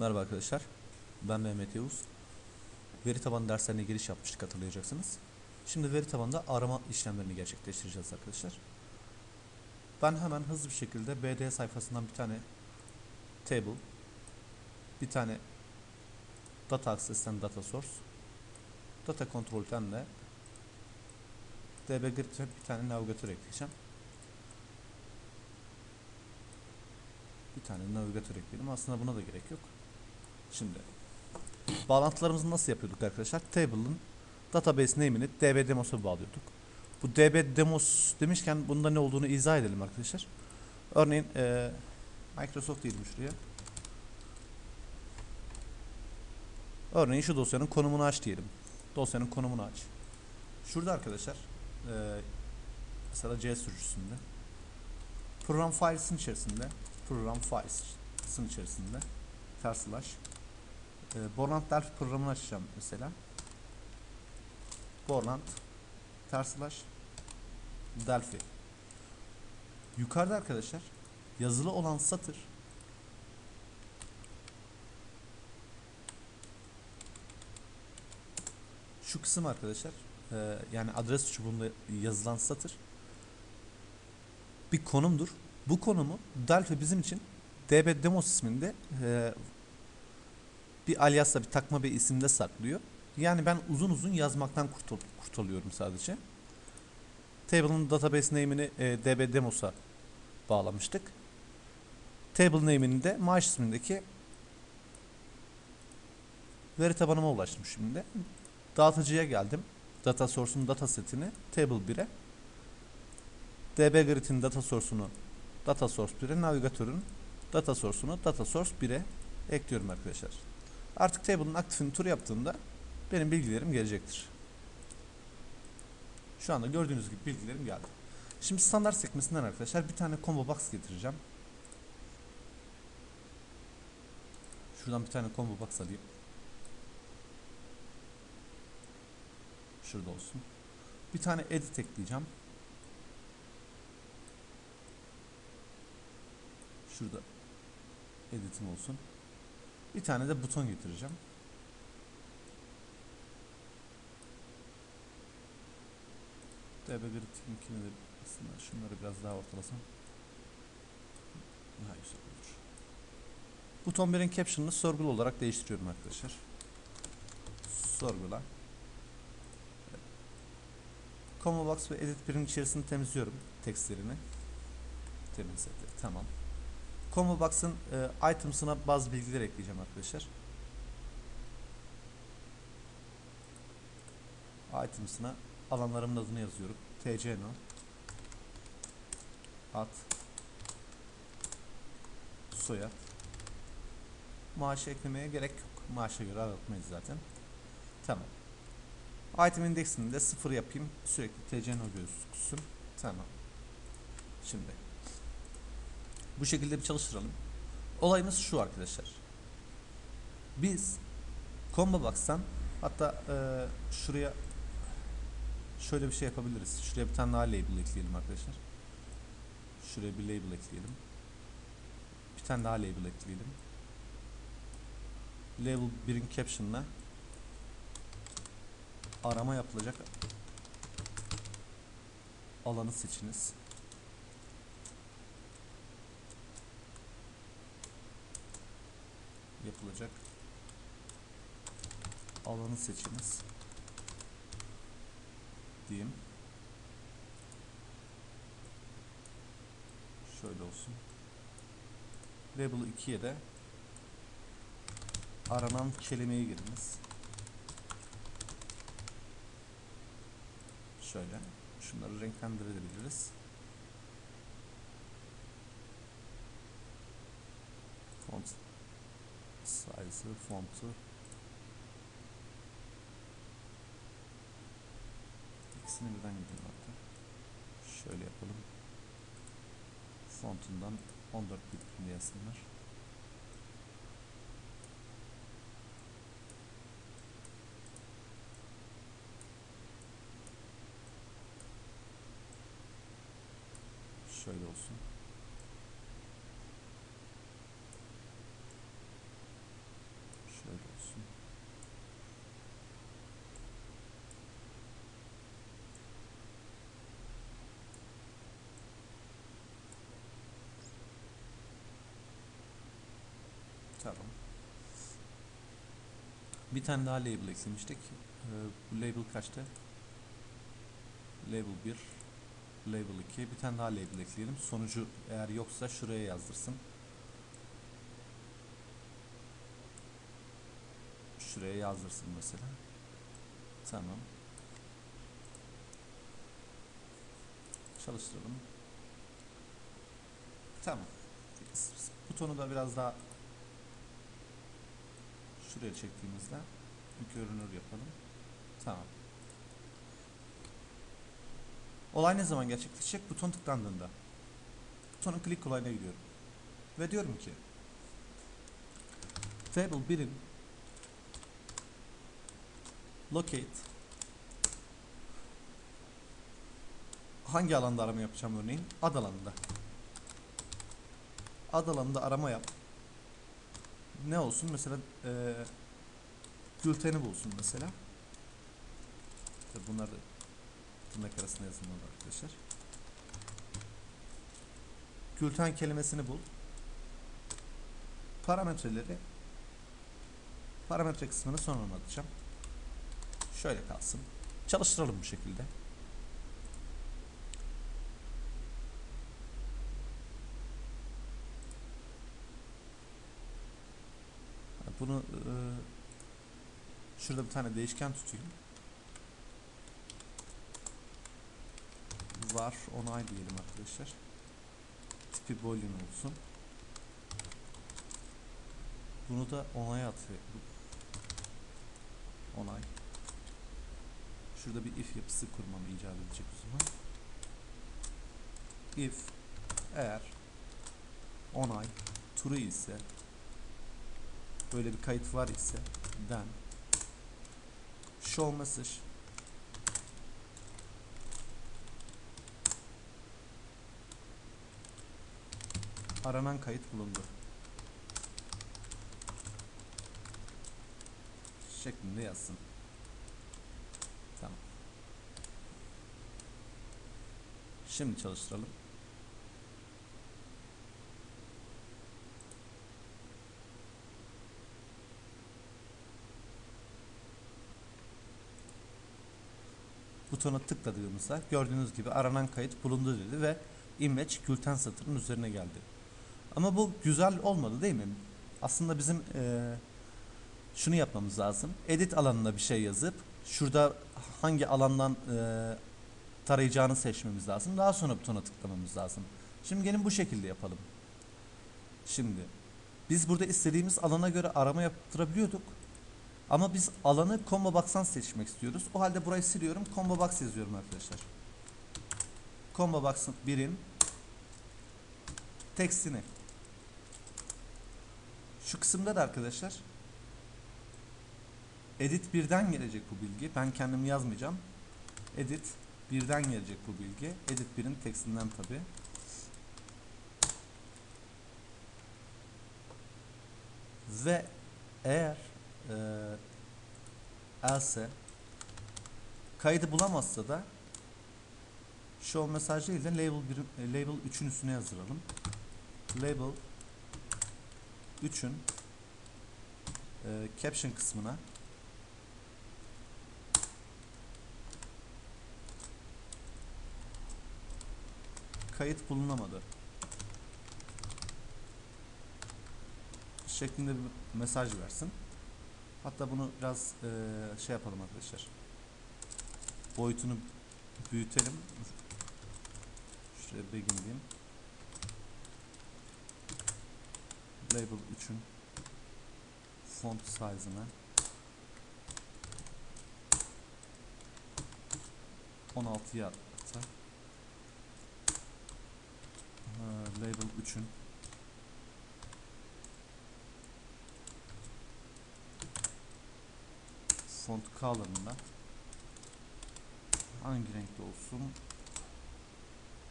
Merhaba arkadaşlar. Ben Mehmet Yavuz. Veri tabanı derslerine giriş yapmıştık hatırlayacaksınız. Şimdi veri tabanında arama işlemlerini gerçekleştireceğiz arkadaşlar. Ben hemen hızlı bir şekilde BD sayfasından bir tane table, bir tane data access'ten data source, data control'ten de dbgrid'e bir tane navigatör ekleyeceğim. Bir tane navigatör ekleyelim. Aslında buna da gerek yok. Şimdi bağlantılarımızı nasıl yapıyorduk arkadaşlar? Table'ın database name'ini db demos'a bağlıyorduk. Bu db demos demişken bunda ne olduğunu izah edelim arkadaşlar. Örneğin eee, Microsoft diyelim şuraya. Örneğin şu dosyanın konumunu aç diyelim. Dosyanın konumunu aç. Şurada arkadaşlar eee, mesela C sürücüsünde program files'in içerisinde program files'in içerisinde ters slash e, Borland Delphi programını açacağım mesela. Borland ters slash Delphi. Yukarıda arkadaşlar yazılı olan satır şu kısım arkadaşlar e, yani adres çubuğunda yazılan satır bir konumdur. Bu konumu Delphi bizim için db demos isminde e, bir aliasla bir takma bir isimde saklıyor. Yani ben uzun uzun yazmaktan kurtul kurtuluyorum sadece. Table'ın database name'ini e, db demos'a bağlamıştık. Table name'ini de maaş ismindeki veri tabanıma ulaştım şimdi. Dağıtıcıya geldim. Data source'un data setini table 1'e dbgrid'in data source'unu data source 1'e navigatörün data source'unu data source 1'e ekliyorum arkadaşlar. Artık table'ın aktifini tur yaptığımda benim bilgilerim gelecektir. Şu anda gördüğünüz gibi bilgilerim geldi. Şimdi standart sekmesinden arkadaşlar bir tane combo box getireceğim. Şuradan bir tane combo box alayım. Şurada olsun. Bir tane edit ekleyeceğim. Şurada editim olsun. Bir tane de buton getireceğim. DB Grid'inkini de aslında şunları biraz daha ortalasam daha güzel olur. Buton 1'in caption'ını sorgulu olarak değiştiriyorum arkadaşlar. Sorgula. Combo box ve edit 1'in içerisini temizliyorum tekstlerini. Temizledi. Tamam. Combo box'ın e, items'ına bazı bilgiler ekleyeceğim arkadaşlar. Items'ına alanlarımın adını yazıyorum. tcno at soyad maaş eklemeye gerek yok. Maaşa göre aratmayız zaten. Tamam. Item indeksini de sıfır yapayım. Sürekli tcno gözüksün. Tamam. Şimdi bu şekilde bir çalıştıralım. Olayımız şu arkadaşlar. Biz combo box'tan hatta e, şuraya şöyle bir şey yapabiliriz. Şuraya bir tane daha label ekleyelim arkadaşlar. Şuraya bir label ekleyelim. Bir tane daha label ekleyelim. Label 1'in caption'ına arama yapılacak alanı seçiniz. Yapılacak alanı seçiniz diyeyim. Şöyle olsun. Label 2'ye de aranan kelimeyi giriniz. Şöyle. Şunları renklendirebiliriz. Font size'ı, fontu ikisini birden gidelim hatta. Şöyle yapalım. Fontundan 14 büyüklüğünde yazsınlar. Şöyle olsun. Tamam. Bir tane daha label eklemiştik. Ee, bu label kaçtı? Label 1, label 2. Bir tane daha label ekleyelim. Sonucu eğer yoksa şuraya yazdırsın. Şuraya yazdırsın mesela. Tamam. Çalıştıralım. Tamam. Butonu da biraz daha şuraya çektiğimizde görünür yapalım. Tamam. Olay ne zaman gerçekleşecek? Buton tıklandığında. Butonun click olayına gidiyorum. Ve diyorum ki Table 1'in locate hangi alanda arama yapacağım örneğin? Ad alanında. Ad alanında arama yap. Ne olsun? Mesela eee Gülten'i bulsun mesela. Tabii bunları tırnak arasında yazılmalı arkadaşlar. Gülten kelimesini bul. Parametreleri parametre kısmını sonra anlatacağım. Şöyle kalsın. Çalıştıralım bu şekilde. Bunu eee, şurada bir tane değişken tutayım. Var onay diyelim arkadaşlar. Tipi boolean olsun. Bunu da onaya atayım. Onay. Şurada bir if yapısı kurmam icap edecek o zaman. If eğer onay true ise böyle bir kayıt var ise then show message aranan kayıt bulundu şeklinde yazsın. Tamam. Şimdi çalıştıralım. Butona tıkladığımızda gördüğünüz gibi aranan kayıt bulundu dedi ve image Gülten satırın üzerine geldi. Ama bu güzel olmadı değil mi? Aslında bizim eee, şunu yapmamız lazım. Edit alanına bir şey yazıp şurada hangi alandan eee, tarayacağını seçmemiz lazım. Daha sonra butona tıklamamız lazım. Şimdi gelin bu şekilde yapalım. Şimdi biz burada istediğimiz alana göre arama yaptırabiliyorduk. Ama biz alanı combo box'tan seçmek istiyoruz. O halde burayı siliyorum. Combo box yazıyorum arkadaşlar. Combo box'ın birim tekstini. Şu kısımda da arkadaşlar edit birden gelecek bu bilgi. Ben kendim yazmayacağım. Edit birden gelecek bu bilgi. Edit birin tekstinden tabi. Ve eğer e, else kaydı bulamazsa da show mesaj değil de label birim, e, label 3'ün üstüne yazdıralım. Label 3'ün e, caption kısmına kayıt bulunamadı şeklinde bir mesaj versin. Hatta bunu biraz eee, şey yapalım arkadaşlar. Boyutunu büyütelim. Şuraya begin diyeyim. Label 3'ün font size'ını 16'ya hatta Ee, label 3'ün font color'ında hangi renkte olsun?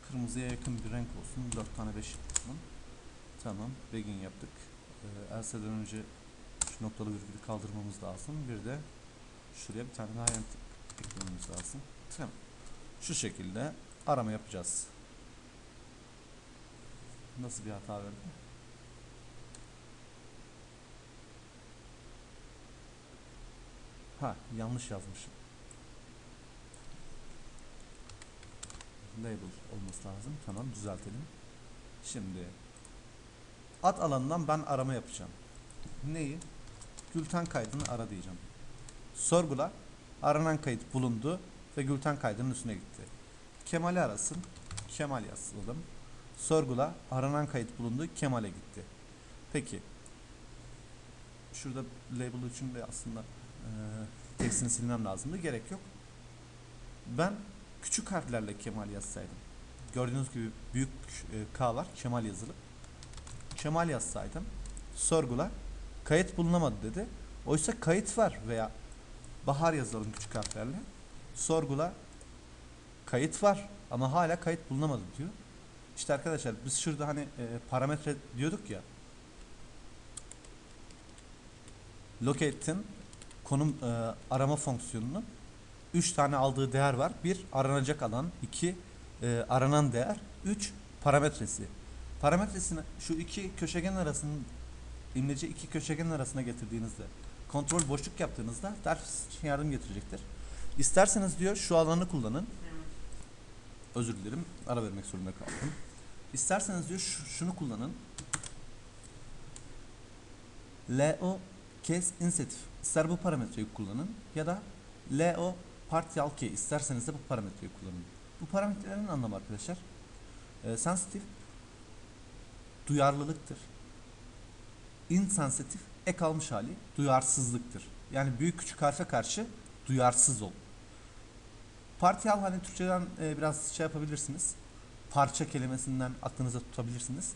Kırmızıya yakın bir renk olsun. 4 tane 5 yapalım. Tamam begin yaptık. Ee, else'den önce şu noktalı virgülü kaldırmamız lazım. Bir de şuraya bir tane daha ent eklememiz lazım. Tamam. Şu şekilde arama yapacağız. Nasıl bir hata verdi Ha yanlış yazmışım. Label olması lazım. Tamam düzeltelim. Şimdi ad alanından ben arama yapacağım. Neyi? Gülten kaydını ara diyeceğim. Sorgula aranan kayıt bulundu ve Gülten kaydının üstüne gitti. Kemal'i arasın. Kemal yazalım. Sorgula aranan kayıt bulundu. Kemal'e gitti. Peki. Şurada label için de aslında tekstini silmem lazımdı. Gerek yok. Ben küçük harflerle Kemal yazsaydım. Gördüğünüz gibi büyük e, K var. Kemal yazılı. Kemal yazsaydım. Sorgula. Kayıt bulunamadı dedi. Oysa kayıt var veya Bahar yazalım küçük harflerle. Sorgula. Kayıt var ama hala kayıt bulunamadı diyor. İşte arkadaşlar biz şurada hani e, parametre diyorduk ya. Locate'in konum e, arama fonksiyonunun 3 tane aldığı değer var. 1 aranacak alan, 2 e, aranan değer, 3 parametresi. Parametresini şu iki köşegen arasının imleci iki köşegen arasına getirdiğinizde kontrol boşluk yaptığınızda ders için yardım getirecektir. İsterseniz diyor şu alanı kullanın. Özür dilerim. Ara vermek zorunda kaldım. İsterseniz diyor şu- şunu kullanın. LO case insentif. İster bu parametreyi kullanın ya da LO partial key isterseniz de bu parametreyi kullanın. Bu parametrelerin anlamı arkadaşlar e, sensitif duyarlılıktır. Insensitif ek almış hali duyarsızlıktır. Yani büyük küçük harfe karşı duyarsız ol. Partial hani Türkçeden e, biraz şey yapabilirsiniz. Parça kelimesinden aklınıza tutabilirsiniz.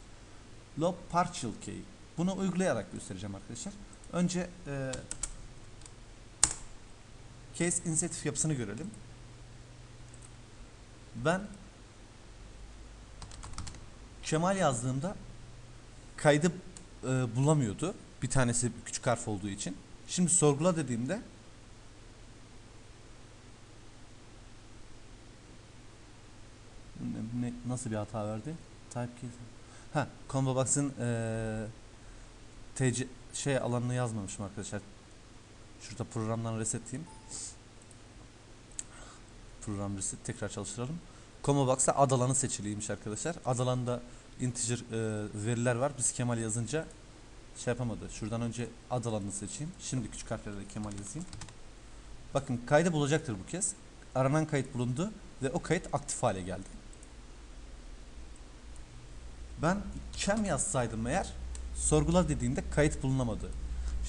Low partial key. Bunu uygulayarak göstereceğim arkadaşlar. Önce e, case insentif yapısını görelim. Ben Kemal yazdığımda kaydı e, bulamıyordu. Bir tanesi küçük harf olduğu için. Şimdi sorgula dediğimde ne, nasıl bir hata verdi? Type key. Ha, combo box'ın e, TC şey alanını yazmamışım arkadaşlar. Şurada programdan resetleyeyim. Program reset tekrar çalıştıralım. Combo box'ta ad alanı seçiliymiş arkadaşlar. Ad alanında integer e, veriler var. Biz Kemal yazınca şey yapamadı. Şuradan önce ad alanını seçeyim. Şimdi küçük harflerle Kemal yazayım. Bakın kaydı bulacaktır bu kez. Aranan kayıt bulundu ve o kayıt aktif hale geldi. Ben Kem yazsaydım eğer sorgula dediğinde kayıt bulunamadı.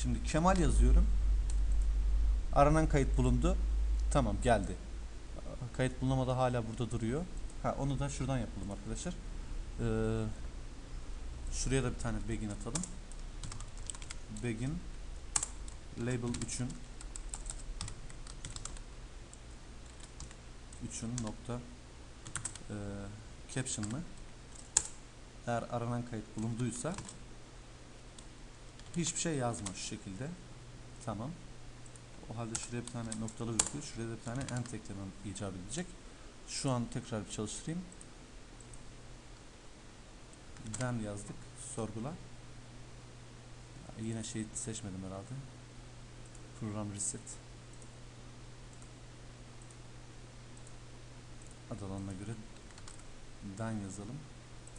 Şimdi Kemal yazıyorum. Aranan kayıt bulundu. Tamam geldi. Kayıt bulunamadı hala burada duruyor. Ha onu da şuradan yapalım arkadaşlar. Ee, şuraya da bir tane begin atalım. Begin label 3'ün 3'ün nokta e, caption'ını eğer aranan kayıt bulunduysa hiçbir şey yazma şu şekilde. Tamam. O halde şuraya bir tane noktalı virgül, şuraya da bir tane end eklemem icap edecek. Şu an tekrar bir çalıştırayım. Den yazdık. Sorgula. Yine şey seçmedim herhalde. Program reset. Ad alanına göre den yazalım.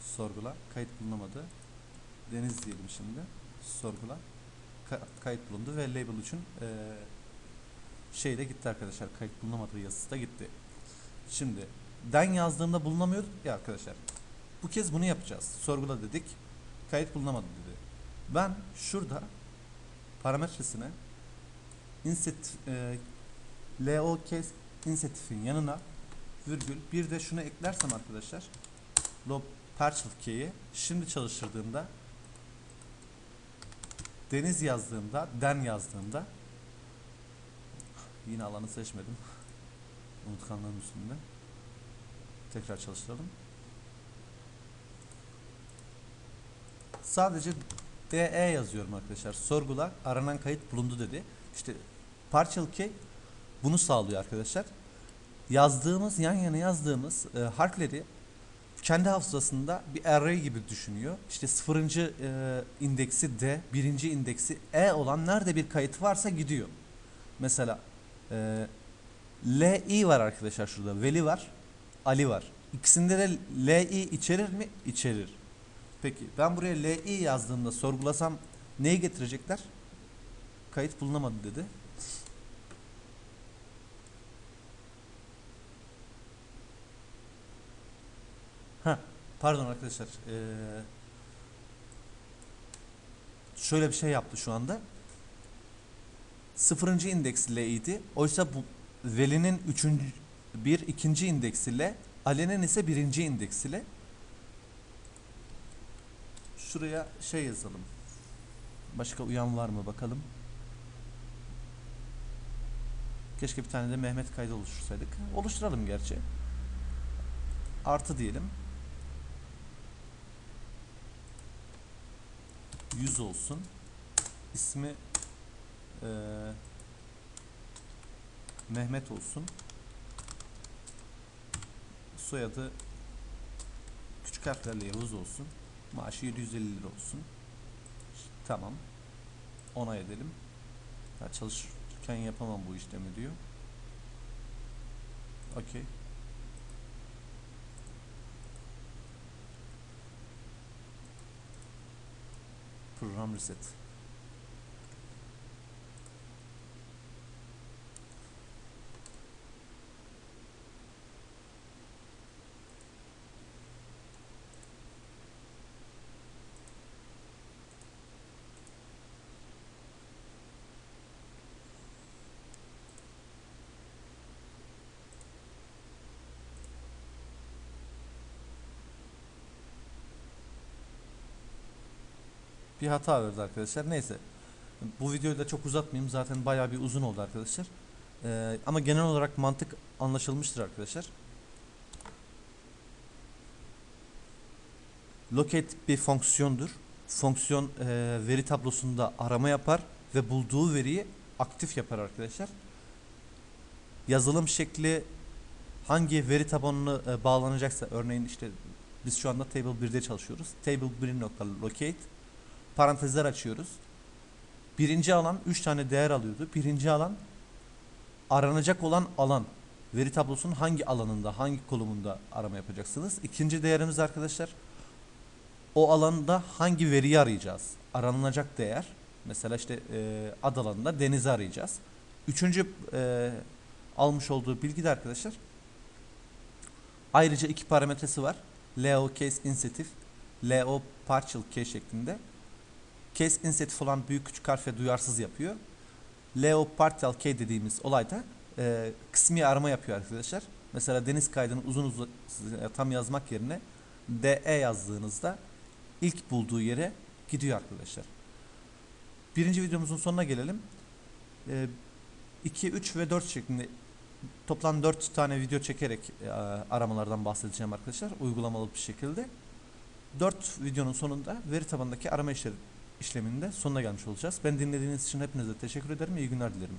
Sorgula. Kayıt bulunamadı. Deniz diyelim şimdi. Sorgula. Ka- kayıt bulundu ve label için eee şey de gitti arkadaşlar. Kayıt bulunamadığı yazısı da gitti. Şimdi den yazdığımda bulunamıyor ya arkadaşlar. Bu kez bunu yapacağız. Sorgula dedik. Kayıt bulunamadı dedi. Ben şurada parametresine inset e, LO case insentif'in yanına virgül bir de şunu eklersem arkadaşlar lob partial key'i şimdi çalıştırdığımda deniz yazdığımda den yazdığımda yine alanı seçmedim. Unutkanlığın üstünde. Tekrar çalıştıralım. Sadece DE yazıyorum arkadaşlar. Sorgula aranan kayıt bulundu dedi. İşte partial key bunu sağlıyor arkadaşlar. Yazdığımız yan yana yazdığımız e, harfleri kendi hafızasında bir array gibi düşünüyor. İşte sıfırıncı e, indeksi D, birinci indeksi E olan nerede bir kayıt varsa gidiyor. Mesela e, LI var arkadaşlar şurada. Veli var. Ali var. İkisinde de LI içerir mi? İçerir. Peki ben buraya LI yazdığımda sorgulasam neyi getirecekler? Kayıt bulunamadı dedi. Ha, pardon arkadaşlar. Ee, şöyle bir şey yaptı şu anda. Sıfırıncı indeks L idi. Oysa bu Veli'nin üçüncü, bir ikinci indeks ile Ali'nin ise birinci indeks ile şuraya şey yazalım. Başka uyan var mı bakalım. Keşke bir tane de Mehmet kaydı oluştursaydık. Oluşturalım gerçi. Artı diyelim. 100 olsun. İsmi eee, Mehmet olsun. Soyadı küçük harflerle Yavuz olsun. Maaşı 750 lira olsun. Tamam. Onay edelim. Ya çalışırken yapamam bu işlemi diyor. Okey. Program reset. Bir hata verdi arkadaşlar. Neyse. Bu videoyu da çok uzatmayayım. Zaten bayağı bir uzun oldu arkadaşlar. Ee, ama genel olarak mantık anlaşılmıştır arkadaşlar. Locate bir fonksiyondur. Fonksiyon e, veri tablosunda arama yapar ve bulduğu veriyi aktif yapar arkadaşlar. Yazılım şekli hangi veri tabanına e, bağlanacaksa örneğin işte biz şu anda table 1'de çalışıyoruz. Table 1.locate parantezler açıyoruz. Birinci alan 3 tane değer alıyordu. Birinci alan aranacak olan alan. Veri tablosunun hangi alanında, hangi kolumunda arama yapacaksınız. İkinci değerimiz arkadaşlar o alanda hangi veriyi arayacağız? Aranılacak değer. Mesela işte e, ad alanında denizi arayacağız. Üçüncü e, almış olduğu bilgi de arkadaşlar ayrıca iki parametresi var. LO case insensitive, LO partial case şeklinde. Case insensitive olan büyük küçük harfe duyarsız yapıyor. Leo partial K dediğimiz olayda e, kısmi arama yapıyor arkadaşlar. Mesela deniz kaydını uzun uzun tam yazmak yerine DE yazdığınızda ilk bulduğu yere gidiyor arkadaşlar. Birinci videomuzun sonuna gelelim. 2, 3 ve 4 şeklinde toplam 4 tane video çekerek e, aramalardan bahsedeceğim arkadaşlar. Uygulamalı bir şekilde. 4 videonun sonunda veri tabanındaki arama işleri işleminin de sonuna gelmiş olacağız. Ben dinlediğiniz için hepinize teşekkür ederim. İyi günler dilerim.